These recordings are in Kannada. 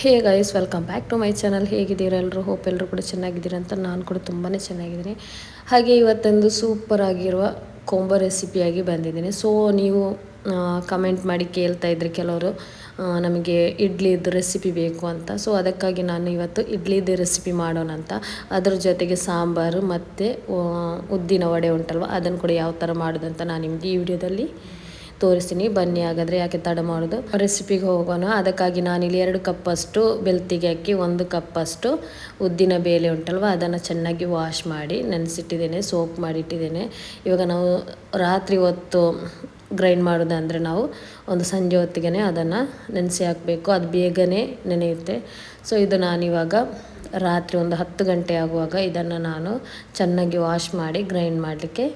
Hey guys welcome back to my channel ಹೇಗಿದ್ದೀರಾ? ಎಲ್ಲರೂ ಹೋಪ್ ಎಲ್ಲರೂ ಕೂಡ ಚೆನ್ನಾಗಿದ್ದೀರಾ ಅಂತ ನಾನು ಕೂಡ ತುಂಬಾ ಚೆನ್ನಾಗಿದ್ದೀನಿ. ಹಾಗೆ ಇವತ್ತೊಂದು ಸೂಪರ್ ಆಗಿರುವ ಕೊಂಬೋ ರೆಸಿಪಿಯಾಗಿ ಬಂದಿದ್ದೀನಿ. ಸೊ ನೀವು ಕಮೆಂಟ್ ಮಾಡಿ ಕೇಳ್ತಾ ಇದ್ರಿ ಕೆಲವರು ನಮಗೆ ಇಡ್ಲಿದು ರೆಸಿಪಿ ಬೇಕು ಅಂತ. ಸೊ ಅದಕ್ಕಾಗಿ ನಾನು ಇವತ್ತು ಇಡ್ಲಿದು ರೆಸಿಪಿ ಮಾಡೋಣ ಅಂತ. ಅದ್ರ ಜೊತೆಗೆ ಸಾಂಬಾರು ಮತ್ತು ಉದ್ದಿನ ವಡೆ ಉಂಟಲ್ವ, ಅದನ್ನು ಕೂಡ ಯಾವ ಥರ ಮಾಡೋದಂತ ನಾನು ನಿಮಗೆ ಈ ವಿಡಿಯೋದಲ್ಲಿ ತೋರಿಸ್ತೀನಿ. ಬನ್ನಿ, ಹಾಗಾದರೆ ಯಾಕೆ ತಡ ಮಾಡೋದು? ರೆಸಿಪಿಗೆ ಹೋಗೋಣ. ಅದಕ್ಕಾಗಿ ನಾನಿಲ್ಲಿ ಎರಡು ಕಪ್ಪಷ್ಟು ಬೆಳ್ತಿಗೆ ಹಾಕಿ ಒಂದು ಕಪ್ಪಷ್ಟು ಉದ್ದಿನ ಬೇಳೆ ಉಂಟಲ್ವ, ಅದನ್ನು ಚೆನ್ನಾಗಿ ವಾಶ್ ಮಾಡಿ ನೆನೆಸಿಟ್ಟಿದ್ದೇನೆ ಸೋಪ್ ಮಾಡಿಟ್ಟಿದ್ದೇನೆ. ಇವಾಗ ನಾವು ರಾತ್ರಿ ಹೊತ್ತು ಗ್ರೈಂಡ್ ಮಾಡೋದಂದರೆ ನಾವು ಒಂದು ಸಂಜೆ ಹೊತ್ತಿಗೆ ಅದನ್ನು ನೆನೆಸಿ ಹಾಕಬೇಕು. ಅದು ಬೇಗನೆ ನೆನೆಯುತ್ತೆ. ಸೊ ಇದು ನಾನಿವಾಗ ರಾತ್ರಿ ಒಂದು ಹತ್ತು ಗಂಟೆ ಆಗುವಾಗ ಇದನ್ನು ನಾನು ಚೆನ್ನಾಗಿ ವಾಶ್ ಮಾಡಿ ಗ್ರೈಂಡ್ ಮಾಡಲಿಕ್ಕೆ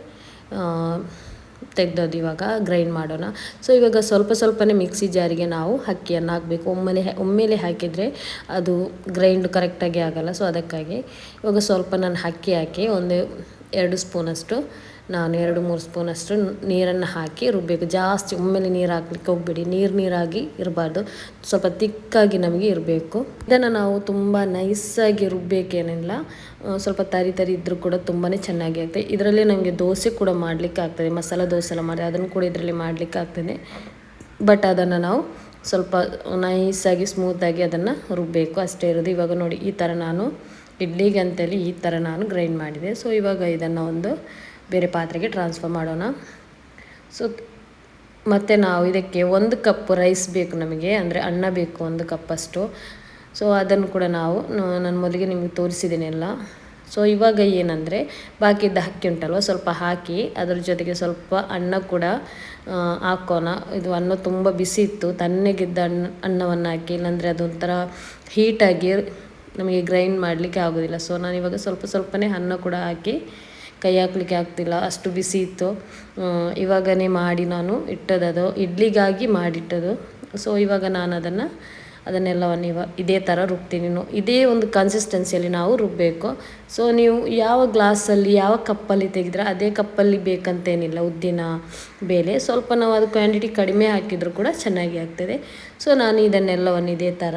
ತೆಗ್ದದ್ದು ಇವಾಗ ಗ್ರೈಂಡ್ ಮಾಡೋಣ. ಸೊ ಇವಾಗ ಸ್ವಲ್ಪ ಸ್ವಲ್ಪನೇ ಮಿಕ್ಸಿ ಜಾರಿಗೆ ನಾವು ಅಕ್ಕಿಯನ್ನು ಹಾಕಬೇಕು. ಒಮ್ಮೆಲೆ ಒಮ್ಮೆಲೆ ಹಾಕಿದರೆ ಅದು ಗ್ರೈಂಡ್ ಕರೆಕ್ಟಾಗಿ ಆಗಲ್ಲ. ಸೊ ಅದಕ್ಕಾಗಿ ಇವಾಗ ಸ್ವಲ್ಪ ನಾನು ಅಕ್ಕಿ ಹಾಕಿ ಒಂದು ಎರಡು ಸ್ಪೂನಷ್ಟು ನಾನು ಎರಡು ಮೂರು ಸ್ಪೂನಷ್ಟು ನೀರನ್ನು ಹಾಕಿ ರುಬ್ಬಬೇಕು ಜಾಸ್ತಿ ಒಮ್ಮೆಲೆ ನೀರು ಹಾಕ್ಲಿಕ್ಕೆ ಹೋಗ್ಬೇಡಿ. ನೀರು ನೀರಾಗಿ ಇರಬಾರ್ದು. ಸ್ವಲ್ಪ ತಿಕ್ಕಾಗಿ ನಮಗೆ ಇರಬೇಕು. ಇದನ್ನು ನಾವು ತುಂಬ ನೈಸಾಗಿ ರುಬ್ಬೇಕೇನಿಲ್ಲ. ಸ್ವಲ್ಪ ತರಿ ತರಿ ಇದ್ದರೂ ಕೂಡ ತುಂಬಾ ಚೆನ್ನಾಗಿ ಆಗ್ತದೆ ಇದರಲ್ಲಿ ನಮಗೆ ದೋಸೆ ಕೂಡ ಮಾಡಲಿಕ್ಕೆ ಆಗ್ತದೆ. ಮಸಾಲೆ ದೋಸೆ ಎಲ್ಲ ಮಾಡಿ ಅದನ್ನು ಕೂಡ ಇದರಲ್ಲಿ ಮಾಡಲಿಕ್ಕೆ ಆಗ್ತದೆ. ಬಟ್ ಅದನ್ನು ನಾವು ಸ್ವಲ್ಪ ನೈಸಾಗಿ ಸ್ಮೂತಾಗಿ ಅದನ್ನು ರುಬ್ಬಬೇಕು ಅಷ್ಟೇ ಇರೋದು. ಇವಾಗ ನೋಡಿ ಈ ಥರ ನಾನು ಇಡ್ಲಿಗೆ ಅಂತೇಳಿ ಈ ಥರ ನಾನು ಗ್ರೈಂಡ್ ಮಾಡಿದೆ. ಸೊ ಇವಾಗ ಇದನ್ನು ಒಂದು ಬೇರೆ ಪಾತ್ರೆಗೆ ಟ್ರಾನ್ಸ್ಫರ್ ಮಾಡೋಣ. ಸೊ ಮತ್ತು ನಾವು ಇದಕ್ಕೆ ಒಂದು ಕಪ್ ರೈಸ್ ಬೇಕು ನಮಗೆ, ಅಂದರೆ ಅನ್ನ ಬೇಕು ಒಂದು ಕಪ್ಪಷ್ಟು ಸೊ ಅದನ್ನು ಕೂಡ ನಾವು ನಾನು ಮೊದಲಿಗೆ ನಿಮಗೆ ತೋರಿಸಿದ್ದೀನಿ ಎಲ್ಲ. ಸೊ ಇವಾಗ ಏನಂದರೆ, ಬಾಕಿ ಇದ್ದ ಅಕ್ಕಿ ಉಂಟಲ್ವ, ಸ್ವಲ್ಪ ಹಾಕಿ, ಅದ್ರ ಜೊತೆಗೆ ಸ್ವಲ್ಪ ಅನ್ನ ಕೂಡ ಹಾಕೋಣ. ಇದು ಅನ್ನ ತುಂಬ ಬಿಸಿ ಇತ್ತು, ತಣ್ಣಗಿದ್ದ ಅನ್ನ, ಅನ್ನವನ್ನು ಹಾಕಿ, ಇಲ್ಲಾಂದರೆ ಅದೊಂಥರ ಹೀಟಾಗಿ ನಮಗೆ ಗ್ರೈಂಡ್ ಮಾಡಲಿಕ್ಕೆ ಆಗೋದಿಲ್ಲ. ಸೊ ಇವಾಗ ಸ್ವಲ್ಪ ಸ್ವಲ್ಪನೇ ಅನ್ನ ಕೂಡ ಹಾಕಿ ಕೈ ಹಾಕ್ಲಿಕ್ಕೆ ಆಗ್ತಿಲ್ಲ, ಅಷ್ಟು ಬಿಸಿ ಇತ್ತು. ಇವಾಗನೇ ಮಾಡಿ ನಾನು ಇಟ್ಟದದು ಇಡ್ಲಿಗಾಗಿ ಮಾಡಿಟ್ಟದು ಸೊ ಇವಾಗ ನಾನು ಅದನ್ನು ಅದನ್ನೆಲ್ಲವನ್ನು ಇವ, ಇದೇ ಥರ ರುಬ್ತೀನಿ. ಇದೇ ಒಂದು ಕನ್ಸಿಸ್ಟೆನ್ಸಿಯಲ್ಲಿ ನಾವು ರುಬ್ಬಬೇಕು ಸೊ ನೀವು ಯಾವ ಗ್ಲಾಸಲ್ಲಿ, ಯಾವ ಕಪ್ಪಲ್ಲಿ ತೆಗೆದ್ರೆ ಅದೇ ಕಪ್ಪಲ್ಲಿ ಬೇಕಂತೇನಿಲ್ಲ, ಉದ್ದಿನ ಬೇಲೆ ಸ್ವಲ್ಪ ನಾವು ಅದು ಕ್ವಾಂಟಿಟಿ ಕಡಿಮೆ ಹಾಕಿದರೂ ಕೂಡ ಚೆನ್ನಾಗಿ ಆಗ್ತದೆ. ಸೊ ನಾನು ಇದನ್ನೆಲ್ಲವನ್ನು ಇದೇ ಥರ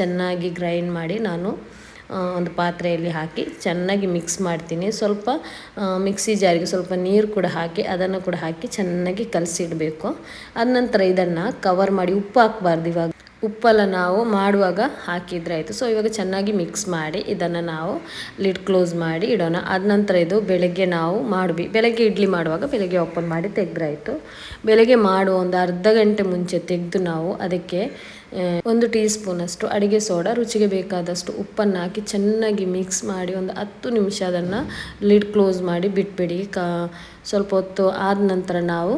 ಚೆನ್ನಾಗಿ ಗ್ರೈಂಡ್ ಮಾಡಿ ನಾನು ಒಂದು ಪಾತ್ರೆಯಲ್ಲಿ ಹಾಕಿ ಚೆನ್ನಾಗಿ ಮಿಕ್ಸ್ ಮಾಡ್ತೀನಿ. ಸ್ವಲ್ಪ ಮಿಕ್ಸಿ ಜಾರಿಗೆ ಸ್ವಲ್ಪ ನೀರು ಕೂಡ ಹಾಕಿ, ಅದನ್ನು ಕೂಡ ಹಾಕಿ ಚೆನ್ನಾಗಿ ಕಲಸಿಡಬೇಕು. ಅದ ನಂತರ ಇದನ್ನು ಕವರ್ ಮಾಡಿ ಉಪ್ಪು ಹಾಕಬಾರ್ದು ಇವಾಗ. ಉಪ್ಪೆಲ್ಲ ನಾವು ಮಾಡುವಾಗ ಹಾಕಿದ್ರೆ ಆಯಿತು. ಸೊ ಇವಾಗ ಚೆನ್ನಾಗಿ ಮಿಕ್ಸ್ ಮಾಡಿ ಇದನ್ನು ನಾವು ಲಿಡ್ ಕ್ಲೋಸ್ ಮಾಡಿ ಇಡೋಣ. ಅದ ನಂತರ ಇದು ಬೆಳಗ್ಗೆ ನಾವು ಮಾಡಬಿ ಬೆಳಗ್ಗೆ ಇಡ್ಲಿ ಮಾಡುವಾಗ ಬೆಳಗ್ಗೆ ಓಪನ್ ಮಾಡಿ ತೆಗೆದ್ರಾಯಿತು. ಬೆಳಗ್ಗೆ ಮಾಡುವ ಒಂದು ಅರ್ಧ ಗಂಟೆ ಮುಂಚೆ ತೆಗೆದು ನಾವು ಅದಕ್ಕೆ ಒಂದು ಟೀ ಸ್ಪೂನಷ್ಟು ಅಡುಗೆ ಸೋಡಾ, ರುಚಿಗೆ ಬೇಕಾದಷ್ಟು ಉಪ್ಪನ್ನು ಹಾಕಿ ಚೆನ್ನಾಗಿ ಮಿಕ್ಸ್ ಮಾಡಿ ಒಂದು ಹತ್ತು ನಿಮಿಷ ಅದನ್ನು ಲಿಡ್ ಕ್ಲೋಸ್ ಮಾಡಿ ಬಿಟ್ಬಿಡಿ. ಕಾ, ಸ್ವಲ್ಪ ಹೊತ್ತು ಆದ ನಂತರ ನಾವು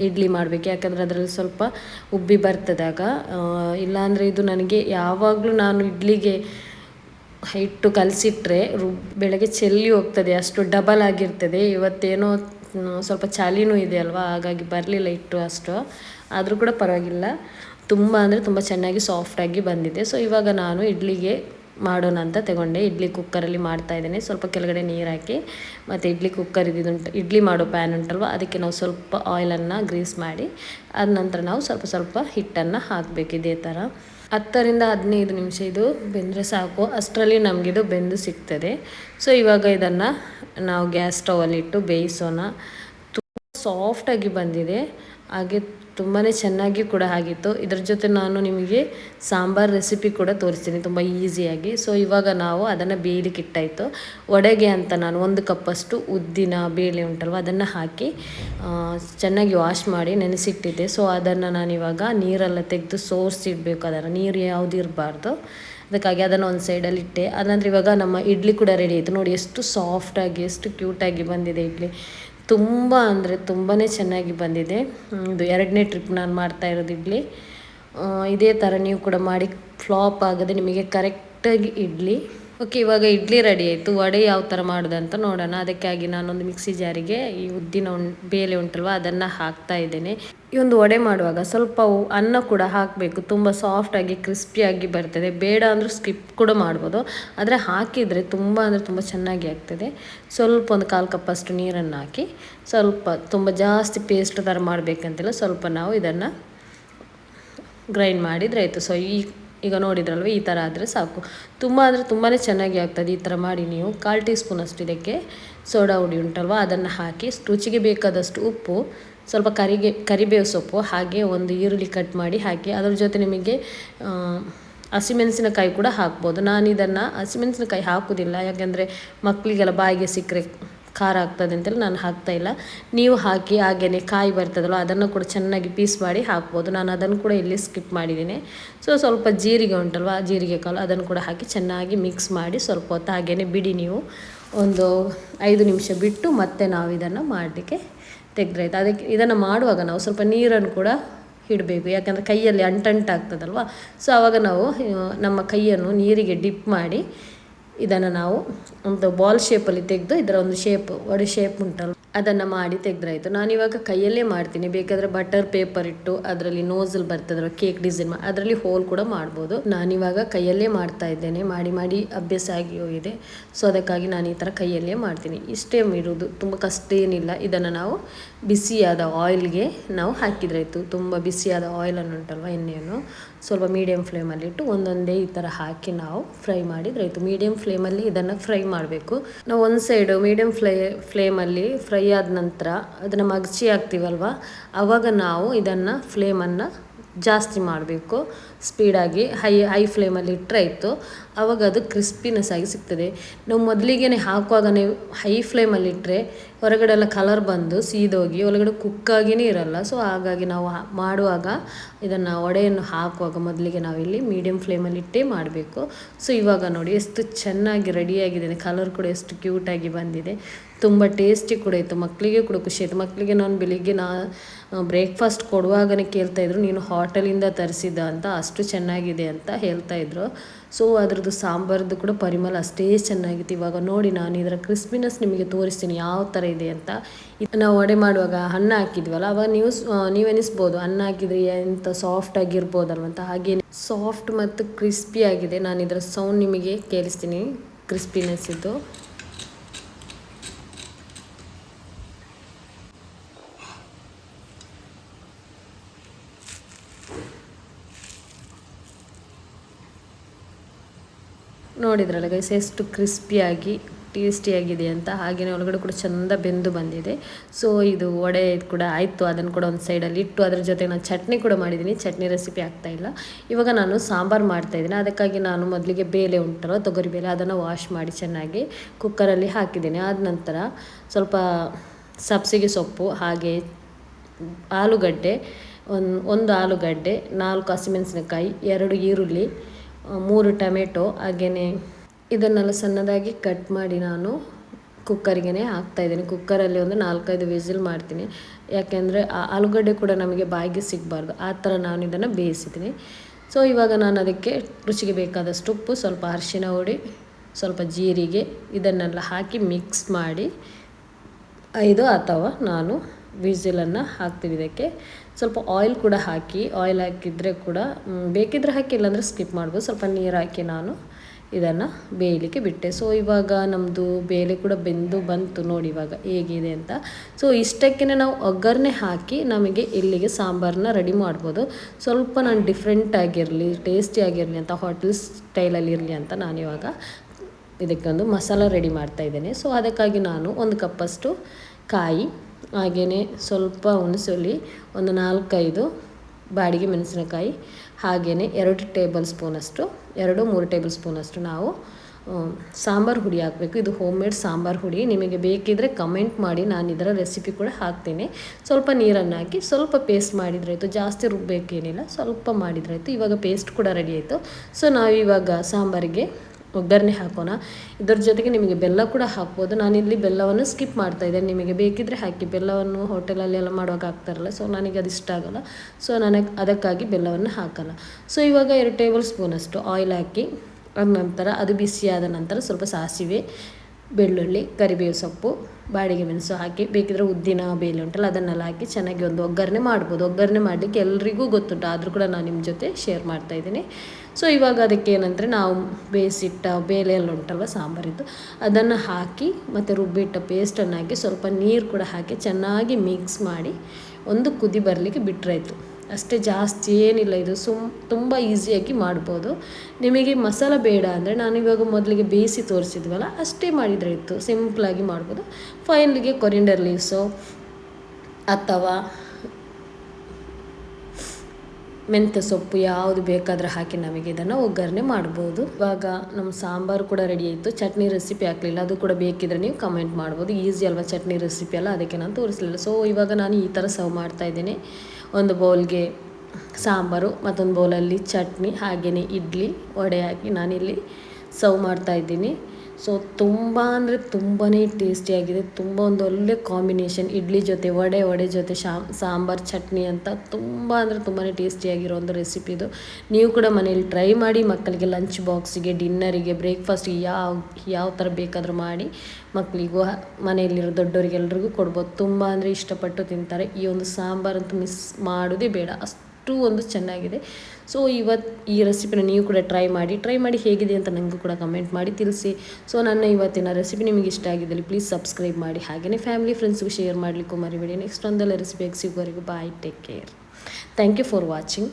ಇಡ್ಲಿ ಮಾಡಬೇಕು. ಯಾಕಂದರೆ ಅದರಲ್ಲಿ ಸ್ವಲ್ಪ ಉಬ್ಬಿ ಬರ್ತದಾಗ ಇಲ್ಲಾಂದರೆ ಇದು ನನಗೆ ಯಾವಾಗಲೂ ನಾನು ಇಡ್ಲಿಗೆ ಹಿಟ್ಟು ಕಲಸಿಟ್ರೆ ರುಬ್ ಬೆಳಗ್ಗೆ ಚೆಲ್ಲಿ ಹೋಗ್ತದೆ. ಅಷ್ಟು ಡಬಲ್ ಆಗಿರ್ತದೆ. ಇವತ್ತೇನೋ ಸ್ವಲ್ಪ ಚಾಲಿನೂ ಇದೆ ಅಲ್ವಾ? ಹಾಗಾಗಿ ಬರಲಿಲ್ಲ ಹಿಟ್ಟು ಅಷ್ಟು. ಆದರೂ ಕೂಡ ಪರವಾಗಿಲ್ಲ. ತುಂಬ ಅಂದರೆ ತುಂಬ ಚೆನ್ನಾಗಿ ಸಾಫ್ಟಾಗಿ ಬಂದಿದೆ. ಸೊ ಇವಾಗ ನಾನು ಇಡ್ಲಿಗೆ ಮಾಡೋಣ ಅಂತ ತಗೊಂಡೆ. ಇಡ್ಲಿ ಕುಕ್ಕರಲ್ಲಿ ಮಾಡ್ತಾ ಇದ್ದೇನೆ. ಸ್ವಲ್ಪ ಕೆಳಗಡೆ ನೀರು ಹಾಕಿ ಮತ್ತು ಇಡ್ಲಿ ಕುಕ್ಕರ್ ಇದ್ದುಂಟು ಇಡ್ಲಿ ಮಾಡೋ ಪ್ಯಾನ್ ಉಂಟಲ್ವ, ಅದಕ್ಕೆ ನಾವು ಸ್ವಲ್ಪ ಆಯಿಲನ್ನು ಗ್ರೀಸ್ ಮಾಡಿ, ಅದ ನಂತರ ನಾವು ಸ್ವಲ್ಪ ಸ್ವಲ್ಪ ಹಿಟ್ಟನ್ನು ಹಾಕಬೇಕು ಇದೇ ಥರ ಹತ್ತರಿಂದ ಹದಿನೈದು ನಿಮಿಷ ಇದು ಬೆಂದರೆ ಸಾಕು. ಅಷ್ಟರಲ್ಲಿ ನಮಗಿದು ಬೆಂದು ಸಿಗ್ತದೆ. ಸೊ ಇವಾಗ ಇದನ್ನು ನಾವು ಗ್ಯಾಸ್ ಸ್ಟವಲ್ಲಿಟ್ಟು ಬೇಯಿಸೋಣ. ತುಂಬ ಸಾಫ್ಟಾಗಿ ಬಂದಿದೆ. ಹಾಗೆ ತುಂಬಾ ಚೆನ್ನಾಗಿ ಕೂಡ ಆಗಿತ್ತು. ಇದ್ರ ಜೊತೆ ನಾನು ನಿಮಗೆ ಸಾಂಬಾರ್ ರೆಸಿಪಿ ಕೂಡ ತೋರಿಸ್ತೀನಿ ತುಂಬ ಈಸಿಯಾಗಿ ಸೊ ಇವಾಗ ನಾವು ಅದನ್ನು ಬೇಯಲಿಕ್ಕೆ ಇಟ್ಟಾಯಿತು. ವಡೆಗೆ ಅಂತ ನಾನು ಒಂದು ಕಪ್ಪಷ್ಟು ಉದ್ದಿನ ಬೇಳೆ ಉಂಟಲ್ವ, ಅದನ್ನು ಹಾಕಿ ಚೆನ್ನಾಗಿ ವಾಶ್ ಮಾಡಿ ನೆನೆಸಿಟ್ಟಿದ್ದೆ. ಸೊ ಅದನ್ನು ನಾನು ಇವಾಗ ನೀರೆಲ್ಲ ತೆಗೆದು ಸೋರಿಸಿಡ್ಬೇಕು. ಅದನ್ನು ನೀರು ಯಾವುದು ಇರಬಾರ್ದು. ಅದಕ್ಕಾಗಿ ಅದನ್ನು ಒಂದು ಸೈಡಲ್ಲಿ ಇಟ್ಟೆ. ಅದಂದ್ರೆ ಇವಾಗ ನಮ್ಮ ಇಡ್ಲಿ ಕೂಡ ರೆಡಿ ಆಯಿತು. ನೋಡಿ, ಎಷ್ಟು ಸಾಫ್ಟಾಗಿ ಎಷ್ಟು ಕ್ಯೂಟಾಗಿ ಬಂದಿದೆ ಇಡ್ಲಿ. ತುಂಬ ಅಂದರೆ ತುಂಬಾ ಚೆನ್ನಾಗಿ ಬಂದಿದೆ. ಇದು ಎರಡನೇ ಟ್ರಿಪ್ ನಾನು ಮಾಡ್ತಾ ಇರೋದು ಇಡ್ಲಿ. ಇದೇ ಥರ ನೀವು ಕೂಡ ಮಾಡಿ, ಫ್ಲಾಪ್ ಆಗದೆ ನಿಮಗೆ ಕರೆಕ್ಟಾಗಿ ಇಡ್ಲಿ. ಓಕೆ, ಇವಾಗ ಇಡ್ಲಿ ರೆಡಿ ಆಯಿತು. ವಡೆ ಯಾವ ಥರ ಅಂತ ನೋಡೋಣ. ಅದಕ್ಕಾಗಿ ನಾನೊಂದು ಮಿಕ್ಸಿ ಜಾರಿಗೆ ಈ ಉದ್ದಿನ ಬೇಲೆ ಉಂಟಲ್ವ, ಅದನ್ನು ಹಾಕ್ತಾ ಇದ್ದೇನೆ. ಈ ಒಂದು ವಡೆ ಮಾಡುವಾಗ ಸ್ವಲ್ಪ ಅನ್ನ ಕೂಡ ಹಾಕಬೇಕು. ತುಂಬ ಸಾಫ್ಟಾಗಿ ಕ್ರಿಸ್ಪಿಯಾಗಿ ಬರ್ತದೆ. ಬೇಡ ಅಂದರೂ ಸ್ಕಿಪ್ ಕೂಡ ಮಾಡ್ಬೋದು. ಆದರೆ ಹಾಕಿದರೆ ತುಂಬ ಅಂದರೆ ತುಂಬ ಚೆನ್ನಾಗಿ ಆಗ್ತದೆ. ಸ್ವಲ್ಪ ಒಂದು ಕಾಲು ಕಪ್ಪಷ್ಟು ನೀರನ್ನು ಹಾಕಿ, ಸ್ವಲ್ಪ ತುಂಬ ಜಾಸ್ತಿ ಪೇಸ್ಟ್ ಥರ ಮಾಡಬೇಕಂತಿಲ್ಲ, ಸ್ವಲ್ಪ ನಾವು ಇದನ್ನು ಗ್ರೈಂಡ್ ಮಾಡಿದರೆ ಆಯಿತು. ಸೊ ಈ ಈಗ ನೋಡಿದ್ರಲ್ವ, ಈ ಥರ ಆದರೆ ಸಾಕು. ತುಂಬ ಅಂದರೆ ತುಂಬಾ ಚೆನ್ನಾಗಿ ಆಗ್ತದೆ ಈ ಥರ ಮಾಡಿ ನೀವು. ಕಾಲು ಟೀ ಸ್ಪೂನ್ ಅಷ್ಟು ಇದಕ್ಕೆ ಸೋಡಾ ಹುಡಿ ಉಂಟಲ್ವ, ಅದನ್ನು ಹಾಕಿ ರುಚಿಗೆ ಬೇಕಾದಷ್ಟು ಉಪ್ಪು, ಸ್ವಲ್ಪ ಕರಿಗೆ, ಕರಿಬೇವು ಸೊಪ್ಪು, ಹಾಗೆ ಒಂದು ಈರುಳ್ಳಿ ಕಟ್ ಮಾಡಿ ಹಾಕಿ ಅದ್ರ ಜೊತೆ ನಿಮಗೆ ಹಸಿಮೆಣಸಿನಕಾಯಿ ಕೂಡ ಹಾಕ್ಬೋದು. ನಾನು ಇದನ್ನು ಹಸಿಮೆಣಸಿನಕಾಯಿ ಹಾಕೋದಿಲ್ಲ, ಯಾಕೆಂದರೆ ಮಕ್ಕಳಿಗೆಲ್ಲ ಬಾಯಿಗೆ ಸಿಕ್ಕರೆ ಖಾರ ಆಗ್ತದೆ ಅಂತೇಳಿ ನಾನು ಹಾಕ್ತಾ ಇಲ್ಲ. ನೀವು ಹಾಕಿ ಹಾಗೆಯೇ ಕಾಯಿ ಬರ್ತದಲ್ಲ ಅದನ್ನು ಕೂಡ ಚೆನ್ನಾಗಿ ಪೀಸ್ ಮಾಡಿ ಹಾಕ್ಬೋದು. ನಾನು ಅದನ್ನು ಕೂಡ ಇಲ್ಲಿ ಸ್ಕಿಪ್ ಮಾಡಿದ್ದೀನಿ. ಸೊ, ಸ್ವಲ್ಪ ಜೀರಿಗೆ ಉಂಟಲ್ವ? ಜೀರಿಗೆ ಕಾಳು ಅದನ್ನು ಕೂಡ ಹಾಕಿ ಚೆನ್ನಾಗಿ ಮಿಕ್ಸ್ ಮಾಡಿ ಸ್ವಲ್ಪ ಹೊತ್ತು ಹಾಗೆಯೇ ಬಿಡಿ ನೀವು. ಒಂದು ಐದು ನಿಮಿಷ ಬಿಟ್ಟು ಮತ್ತೆ ನಾವು ಇದನ್ನು ಮಾಡಲಿಕ್ಕೆ ತೆಗೆದ್ರಾಯ್ತು. ಅದಕ್ಕೆ ಇದನ್ನು ಮಾಡುವಾಗ ನಾವು ಸ್ವಲ್ಪ ನೀರನ್ನು ಕೂಡ ಇಡಬೇಕು. ಯಾಕಂದರೆ ಕೈಯಲ್ಲಿ ಅಂಟಂಟಾಗ್ತದಲ್ವ? ಸೊ ಆವಾಗ ನಾವು ನಮ್ಮ ಕೈಯನ್ನು ನೀರಿಗೆ ಡಿಪ್ ಮಾಡಿ ಇದನ್ನು ನಾವು ಒಂದು ಬಾಲ್ ಶೇಪಲ್ಲಿ ತೆಗೆದು ಇದರ ಒಂದು ಶೇಪ್ ಒಡೆ ಶೇಪ್ ಉಂಟಲ್ಲ, ಅದನ್ನು ಮಾಡಿ ತೆಗೆದ್ರಾಯಿತು. ನಾನು ಇವಾಗ ಕೈಯಲ್ಲೇ ಮಾಡ್ತೀನಿ. ಬೇಕಾದರೆ ಬಟರ್ ಪೇಪರ್ ಇಟ್ಟು ಅದರಲ್ಲಿ ನೋಸಲ್ ಬರ್ತದಲ್ಲ ಕೇಕ್ ಡಿಸೈನ್ ಅದರಲ್ಲಿ ಹೋಲ್ ಕೂಡ ಮಾಡ್ಬೋದು. ನಾನಿವಾಗ ಕೈಯಲ್ಲೇ ಮಾಡ್ತಾ ಇದ್ದೇನೆ. ಮಾಡಿ ಮಾಡಿ ಅಭ್ಯಾಸ ಆಗಿ ಹೋಗಿದೆ. ಸೊ ಅದಕ್ಕಾಗಿ ನಾನು ಈ ಥರ ಕೈಯಲ್ಲೇ ಮಾಡ್ತೀನಿ. ಇಷ್ಟೇ ಇರೋದು ತುಂಬ ಕಷ್ಟ ಏನಿಲ್ಲ. ಇದನ್ನು ನಾವು ಬಿಸಿಯಾದ ಆಯಿಲ್ಗೆ ನಾವು ಹಾಕಿದ್ರಾಯಿತು. ತುಂಬ ಬಿಸಿಯಾದ ಆಯಿಲನ್ನು ಉಂಟಲ್ವ ಎಣ್ಣೆಯನ್ನು. ಸ್ವಲ್ಪ ಮೀಡಿಯಮ್ ಫ್ಲೇಮಲ್ಲಿಟ್ಟು ಒಂದೊಂದೇ ಈ ಥರ ಹಾಕಿ ನಾವು ಫ್ರೈ ಮಾಡಿದ್ರಾಯ್ತು ಮೀಡಿಯಮ್ ಫ್ಲೇಮಲ್ಲಿ ಇದನ್ನು ಫ್ರೈ ಮಾಡಬೇಕು. ನಾವು ಒಂದು ಸೈಡು ಮೀಡಿಯಮ್ ಫ್ಲೇ ಫ್ಲೇಮಲ್ಲಿ ಫ್ರೈ ಆದ ನಂತರ ಅದನ್ನು ಮಗಚಿ ಹಾಕ್ತೀವಲ್ವ? ಆವಾಗ ನಾವು ಇದನ್ನು ಫ್ಲೇಮನ್ನು ಜಾಸ್ತಿ ಮಾಡಬೇಕು. ಸ್ಪೀಡಾಗಿ ಹೈ ಹೈ ಫ್ಲೇಮಲ್ಲಿ ಇಟ್ಟರೆ ಇತ್ತು ಆವಾಗ ಅದು ಕ್ರಿಸ್ಪಿನೆಸ್ ಆಗಿ ಸಿಗ್ತದೆ. ನಾವು ಮೊದಲಿಗೆ ಹಾಕುವಾಗ ನೀವು ಹೈ ಫ್ಲೇಮಲ್ಲಿ ಇಟ್ಟರೆ ಹೊರಗಡೆ ಎಲ್ಲ ಕಲರ್ ಬಂದು ಸೀದೋಗಿ ಒಳಗಡೆ ಕುಕ್ಕಾಗಿಯೇ ಇರಲ್ಲ. ಸೊ ಹಾಗಾಗಿ ನಾವು ಮಾಡುವಾಗ ಇದನ್ನು ವಡೆಯನ್ನು ಹಾಕುವಾಗ ಮೊದಲಿಗೆ ನಾವಿಲ್ಲಿ ಮೀಡಿಯಮ್ ಫ್ಲೇಮಲ್ಲಿ ಇಟ್ಟೇ ಮಾಡಬೇಕು. ಸೊ ಇವಾಗ ನೋಡಿ ಎಷ್ಟು ಚೆನ್ನಾಗಿ ರೆಡಿಯಾಗಿದೆ ಕಲರ್ ಕೂಡ ಎಷ್ಟು ಕ್ಯೂಟಾಗಿ ಬಂದಿದೆ. ತುಂಬ ಟೇಸ್ಟಿ ಕೂಡ ಇತ್ತು. ಮಕ್ಕಳಿಗೆ ಕೂಡ ಖುಷಿ ಆಯಿತು. ಮಕ್ಕಳಿಗೆ ನಾನು ಬೆಳಿಗ್ಗೆ ನಾ ಬ್ರೇಕ್ಫಾಸ್ಟ್ ಕೊಡುವಾಗನೇ ಕೇಳ್ತಾಯಿದ್ರು ನೀನು ಹೋಟೆಲಿಂದ ತರಿಸಿದ ಅಂತ, ಅಷ್ಟು ಚೆನ್ನಾಗಿದೆ ಅಂತ ಹೇಳ್ತಾಯಿದ್ರು ಸೊ ಅದ್ರದ್ದು ಸಾಂಬಾರ್ದು ಕೂಡ ಪರಿಮಳ ಅಷ್ಟೇ ಚೆನ್ನಾಗಿತ್ತು. ಇವಾಗ ನೋಡಿ ನಾನು ಇದರ ಕ್ರಿಸ್ಪಿನೆಸ್ ನಿಮಗೆ ತೋರಿಸ್ತೀನಿ ಯಾವ ಥರ ಇದೆ ಅಂತ. ನಾವು ವಡೆ ಮಾಡುವಾಗ ಅನ್ನ ಹಾಕಿದ್ವಲ್ಲ, ಅವಾಗ ನೀವು ನೀವೆನಿಸ್ಬೋದು ಅನ್ನ ಹಾಕಿದ್ರೆ ಎಂಥ ಸಾಫ್ಟ್ ಆಗಿರ್ಬೋದಲ್ವಂತ ಹಾಗೆ ಸಾಫ್ಟ್ ಮತ್ತು ಕ್ರಿಸ್ಪಿ ಆಗಿದೆ. ನಾನು ಇದರ ಸೌಂಡ್ ನಿಮಗೆ ಕೇಳಿಸ್ತೀನಿ. ಕ್ರಿಸ್ಪಿನೆಸ್ ಇದ್ದು ನೋಡಿದ್ರಲ್ಲ ಗೈಸ್ ಎಷ್ಟು ಕ್ರಿಸ್ಪಿಯಾಗಿ ಟೇಸ್ಟಿಯಾಗಿದೆ ಅಂತ ಹಾಗೆಯೇ ಒಳಗಡೆ ಕೂಡ ಚೆಂದ ಬೆಂದು ಬಂದಿದೆ. ಸೊ ಇದು ವಡೆ ಕೂಡ ಆಯಿತು. ಅದನ್ನು ಕೂಡ ಒಂದು ಸೈಡಲ್ಲಿ ಇಟ್ಟು, ಅದ್ರ ಜೊತೆ ನಾನು ಚಟ್ನಿ ಕೂಡ ಮಾಡಿದ್ದೀನಿ. ಚಟ್ನಿ ರೆಸಿಪಿ ಆಗ್ತಾ ಇಲ್ಲ. ಇವಾಗ ನಾನು ಸಾಂಬಾರು ಮಾಡ್ತಾಯಿದ್ದೀನಿ ಅದಕ್ಕಾಗಿ ನಾನು ಮೊದಲಿಗೆ ಬೇಲೆ ಉಂಟಲ್ಲ ತೊಗರಿ ಬೇಲೆ ಅದನ್ನು ವಾಶ್ ಮಾಡಿ ಚೆನ್ನಾಗಿ ಕುಕ್ಕರಲ್ಲಿ ಹಾಕಿದ್ದೀನಿ. ಆದ ನಂತರ ಸ್ವಲ್ಪ ಸಬ್ಸಿಗೆ ಸೊಪ್ಪು, ಹಾಗೆ ಆಲೂಗಡ್ಡೆ, ಒಂದು ಒಂದು ಆಲೂಗಡ್ಡೆ, ನಾಲ್ಕು ಹಸಿಮೆಣಸಿನಕಾಯಿ, ಎರಡು ಈರುಳ್ಳಿ ಮೂರು ಟೊಮೆಟೊ ಹಾಗೆಯೇ ಇದನ್ನೆಲ್ಲ ಸಣ್ಣದಾಗಿ ಕಟ್ ಮಾಡಿ ನಾನು ಕುಕ್ಕರ್ಗೆ ಹಾಕ್ತಾಯಿದ್ದೀನಿ ಕುಕ್ಕರಲ್ಲಿ ಒಂದು ನಾಲ್ಕೈದು ವಿಸಿಲ್ ಮಾಡ್ತೀನಿ. ಯಾಕೆಂದರೆ ಆ ಆಲೂಗಡ್ಡೆ ಕೂಡ ನಮಗೆ ಬಾಯಿಗೆ ಸಿಗಬಾರ್ದು. ಆ ಥರ ನಾನು ಇದನ್ನು ಬೇಯಿಸಿದ್ದೀನಿ. ಸೊ, ಇವಾಗ ನಾನು ಅದಕ್ಕೆ ರುಚಿಗೆ ಬೇಕಾದಷ್ಟು ಉಪ್ಪು, ಸ್ವಲ್ಪ ಅರಿಶಿನ ಹುಡಿ, ಸ್ವಲ್ಪ ಜೀರಿಗೆ ಇದನ್ನೆಲ್ಲ ಹಾಕಿ ಮಿಕ್ಸ್ ಮಾಡಿ ಐದು ಅಥವಾ ನಾನು ವಿಸಿಲನ್ನು ಹಾಕ್ತೀವಿ ಇದಕ್ಕೆ. ಸ್ವಲ್ಪ ಆಯಿಲ್ ಕೂಡ ಹಾಕಿ ಆಯಿಲ್ ಹಾಕಿದರೆ ಕೂಡ ಬೇಕಿದ್ರೆ ಹಾಕಿ, ಇಲ್ಲಾಂದರೆ ಸ್ಕಿಪ್ ಮಾಡ್ಬೋದು. ಸ್ವಲ್ಪ ನೀರು ಹಾಕಿ ನಾನು ಇದನ್ನು ಬೇಯಲಿಕ್ಕೆ ಬಿಟ್ಟೆ. ಸೊ ಇವಾಗ ನಮ್ಮದು ಬೇಳೆ ಕೂಡ ಬೆಂದು ಬಂತು ನೋಡಿ ಇವಾಗ ಹೇಗಿದೆ ಅಂತ. ಸೊ ಇಷ್ಟಕ್ಕೆ ನಾವು ಒಗ್ಗರಣೆ ಹಾಕಿ ನಮಗೆ ಇಲ್ಲಿಗೆ ಸಾಂಬಾರನ್ನ ರೆಡಿ ಮಾಡ್ಬೋದು. ಸ್ವಲ್ಪ ನಾನು ಡಿಫ್ರೆಂಟ್ ಆಗಿರಲಿ ಟೇಸ್ಟಿ ಆಗಿರಲಿ ಅಂತ ಹೋಟೆಲ್ ಸ್ಟೈಲಲ್ಲಿ ಇರಲಿ ಅಂತ ನಾನು ಇವಾಗ ಇದಕ್ಕೊಂದು ಮಸಾಲ ರೆಡಿ ಮಾಡ್ತಾ ಇದ್ದೇನೆ. ಸೊ ಅದಕ್ಕಾಗಿ ನಾನು ಒಂದು ಕಪ್ಪಷ್ಟು ಕಾಯಿ ಹಾಗೆಯೇ ಸ್ವಲ್ಪ ಹುಣಸುಳಿ ಒಂದು ನಾಲ್ಕೈದು ಬಾಡಿಗೆ ಮೆಣಸಿನಕಾಯಿ ಹಾಗೆಯೇ ಎರಡು ಟೇಬಲ್ ಸ್ಪೂನಷ್ಟು ಎರಡು ಮೂರು ಟೇಬಲ್ ಸ್ಪೂನಷ್ಟು ನಾವು ಸಾಂಬಾರು ಹುಡಿ ಹಾಕಬೇಕು. ಇದು ಹೋಮ್ ಮೇಡ್ ಸಾಂಬಾರು ಹುಡಿ. ನಿಮಗೆ ಬೇಕಿದ್ದರೆ ಕಮೆಂಟ್ ಮಾಡಿ, ನಾನು ಇದರ ರೆಸಿಪಿ ಕೂಡ ಹಾಕ್ತೀನಿ. ಸ್ವಲ್ಪ ನೀರನ್ನು ಹಾಕಿ, ಸ್ವಲ್ಪ ಪೇಸ್ಟ್ ಮಾಡಿದ್ರಾಯಿತು, ಜಾಸ್ತಿ ರುಬ್ಬೇಕೇನಿಲ್ಲ, ಸ್ವಲ್ಪ ಮಾಡಿದ್ರಾಯಿತು. ಇವಾಗ ಪೇಸ್ಟ್ ಕೂಡ ರೆಡಿ ಆಯಿತು. ಸೊ ನಾವು ಇವಾಗ ಸಾಂಬಾರಿಗೆ ಒಗ್ಗರಣೆ ಹಾಕೋಣ. ಇದರ ಜೊತೆಗೆ ನಿಮಗೆ ಬೆಲ್ಲ ಕೂಡ ಹಾಕ್ಬೋದು. ನಾನಿಲ್ಲಿ ಬೆಲ್ಲವನ್ನು ಸ್ಕಿಪ್ ಮಾಡ್ತಾ ಇದ್ದೇನೆ. ನಿಮಗೆ ಬೇಕಿದ್ದರೆ ಹಾಕಿ. ಬೆಲ್ಲವನ್ನು ಹೋಟೆಲಲ್ಲಿ ಎಲ್ಲ ಮಾಡುವಾಗ ಹಾಕ್ತಾರಲ್ಲ ಸೊ ನನಗೆ ಅದು ಇಷ್ಟ ಆಗೋಲ್ಲ. ಸೊ ನನಗೆ ಅದಕ್ಕಾಗಿ ಬೆಲ್ಲವನ್ನು ಹಾಕಲ್ಲ. ಸೊ ಇವಾಗ ಎರಡು ಟೇಬಲ್ ಸ್ಪೂನಷ್ಟು ಆಯಿಲ್ ಹಾಕಿ ನಂತರ ಅದು ಬಿಸಿಯಾದ ನಂತರ ಸ್ವಲ್ಪ ಸಾಸಿವೆ ಬೆಳ್ಳುಳ್ಳಿ, ಕರಿಬೇವು ಸೊಪ್ಪು, ಬಾಡಿಗೆ ಮೆಣಸು ಹಾಕಿ, ಬೇಕಿದ್ರೆ ಉದ್ದಿನ ಬೇಲೆ ಉಂಟಲ್ಲ ಅದನ್ನೆಲ್ಲ ಹಾಕಿ ಚೆನ್ನಾಗಿ ಒಂದು ಒಗ್ಗರಣೆ ಮಾಡ್ಬೋದು. ಒಗ್ಗರಣೆ ಮಾಡಲಿಕ್ಕೆ ಎಲ್ರಿಗೂ ಗೊತ್ತುಂಟು, ಆದರೂ ಕೂಡ ನಾನು ನಿಮ್ಮ ಜೊತೆ ಶೇರ್ ಮಾಡ್ತಾಯಿದ್ದೀನಿ ಸೊ ಇವಾಗ ಅದಕ್ಕೆ ಏನಂದರೆ ನಾವು ಬೇಯಿಸಿಟ್ಟ ಬೇಲೆ ಎಲ್ಲ ಉಂಟಲ್ವ, ಸಾಂಬಾರಿದ್ದು, ಅದನ್ನು ಹಾಕಿ ಮತ್ತು ರುಬ್ಬಿಟ್ಟ ಪೇಸ್ಟನ್ನು ಹಾಕಿ ಸ್ವಲ್ಪ ನೀರು ಕೂಡ ಹಾಕಿ ಚೆನ್ನಾಗಿ ಮಿಕ್ಸ್ ಮಾಡಿ ಒಂದು ಕುದಿ ಬರಲಿಕ್ಕೆ ಬಿಟ್ಟರಾಯ್ತು ಅಷ್ಟೇ ಜಾಸ್ತಿ ಏನಿಲ್ಲ ಇದು. ಸುಮ್ ತುಂಬ ಈಸಿಯಾಗಿ ಮಾಡ್ಬೋದು. ನಿಮಗೆ ಮಸಾಲ ಬೇಡ ಅಂದರೆ ಇವಾಗ ಮೊದಲಿಗೆ ಬೇಯಿಸಿ ತೋರಿಸಿದ್ವಲ್ಲ, ಅಷ್ಟೇ ಮಾಡಿದರೆ ಇತ್ತು ಸಿಂಪ್ಲಾಗಿ ಮಾಡ್ಬೋದು. ಫೈನಲಿಗೆ ಕೊರಿಂಡರ್ ಲೀವ್ಸು ಅಥವಾ ಮೆಂತ್ಯ ಸೊಪ್ಪು ಯಾವುದು ಬೇಕಾದರೂ ಹಾಕಿ ನಮಗೆ ಇದನ್ನು ಒಗ್ಗರಣೆ ಮಾಡ್ಬೋದು. ಇವಾಗ ನಮ್ಮ ಸಾಂಬಾರು ಕೂಡ ರೆಡಿ ಆಯಿತು. ಚಟ್ನಿ ರೆಸಿಪಿ ಹಾಕಲಿಲ್ಲ. ಅದು ಕೂಡ ಬೇಕಿದ್ರೆ ನೀವು ಕಮೆಂಟ್ ಮಾಡ್ಬೋದು. ಈಸಿ ಅಲ್ವಾ ಚಟ್ನಿ ರೆಸಿಪಿ ಅಲ್ಲ ಅದಕ್ಕೆ ನಾನು ತೋರಿಸಲಿಲ್ಲ. ಸೊ ಇವಾಗ ನಾನು ಈ ಥರ ಸರ್ವ್ ಮಾಡ್ತಾ ಇದ್ದೀನಿ. ಒಂದು ಬೌಲ್ಗೆ ಸಾಂಬಾರು ಮತ್ತೊಂದು ಬೌಲಲ್ಲಿ ಚಟ್ನಿ ಹಾಗೆಯೇ ಇಡ್ಲಿ ವಡೆ ಹಾಕಿ ನಾನಿಲ್ಲಿ ಸರ್ವ್ ಮಾಡ್ತಾ ಇದ್ದೀನಿ. ಸೊ ತುಂಬ ಅಂದರೆ ತುಂಬಾ ಟೇಸ್ಟಿಯಾಗಿದೆ ತುಂಬ ಒಂದು ಒಳ್ಳೆ ಕಾಂಬಿನೇಷನ್ ಇಡ್ಲಿ ಜೊತೆ, ವಡೆ ವಡೆ ಜೊತೆ, ಶಾ, ಸಾಂಬಾರು, ಚಟ್ನಿ ಅಂತ ತುಂಬ ಅಂದರೆ ತುಂಬಾ ಟೇಸ್ಟಿಯಾಗಿರೋ ಒಂದು ರೆಸಿಪಿ ಇದು. ನೀವು ಕೂಡ ಮನೇಲಿ ಟ್ರೈ ಮಾಡಿ, ಮಕ್ಕಳಿಗೆ ಲಂಚ್ ಬಾಕ್ಸಿಗೆ ಡಿನ್ನರಿಗೆ ಬ್ರೇಕ್ಫಾಸ್ಟಿಗೆ ಯಾವ ಯಾವ ಥರ ಬೇಕಾದರೂ ಮಾಡಿ, ಮಕ್ಕಳಿಗೂ, ಮನೆಯಲ್ಲಿರೋ ದೊಡ್ಡವರಿಗೆಲ್ರಿಗೂ ಕೊಡ್ಬೋದು. ತುಂಬ ಅಂದರೆ ಇಷ್ಟಪಟ್ಟು ತಿಂತಾರೆ. ಈ ಒಂದು ಸಾಂಬಾರಂತೂ ಮಿಸ್ ಮಾಡೋದೇ ಬೇಡ. ಅಷ್ಟು ಒಂದು ಚೆನ್ನಾಗಿದೆ. ಸೊ ಇವತ್ತು ಈ ರೆಸಿಪಿನ ನೀವು ಕೂಡ ಟ್ರೈ ಮಾಡಿ ಟ್ರೈ ಮಾಡಿ ಹೇಗಿದೆ ಅಂತ ನನಗೂ ಕೂಡ ಕಮೆಂಟ್ ಮಾಡಿ ತಿಳಿಸಿ. ಸೊ ನನ್ನ ಇವತ್ತಿನ ರೆಸಿಪಿ ನಿಮಗೆ ಇಷ್ಟ ಆಗಿದ್ದಲ್ಲಿ ಪ್ಲೀಸ್ ಸಬ್ಸ್ಕ್ರೈಬ್ ಮಾಡಿ. ಹಾಗೆಯೇ ಫ್ಯಾಮಿಲಿ ಫ್ರೆಂಡ್ಸ್ಗೂ ಶೇರ್ ಮಾಡಲಿಕ್ಕೂ ಮರಿಬೇಡಿ. ನೆಕ್ಸ್ಟ್ ಒಂದೆಲ್ಲ ರೆಸಿಪಿಯಾಗಿ ಸಿಗೋವರೆಗೂ bye take care thank you for watching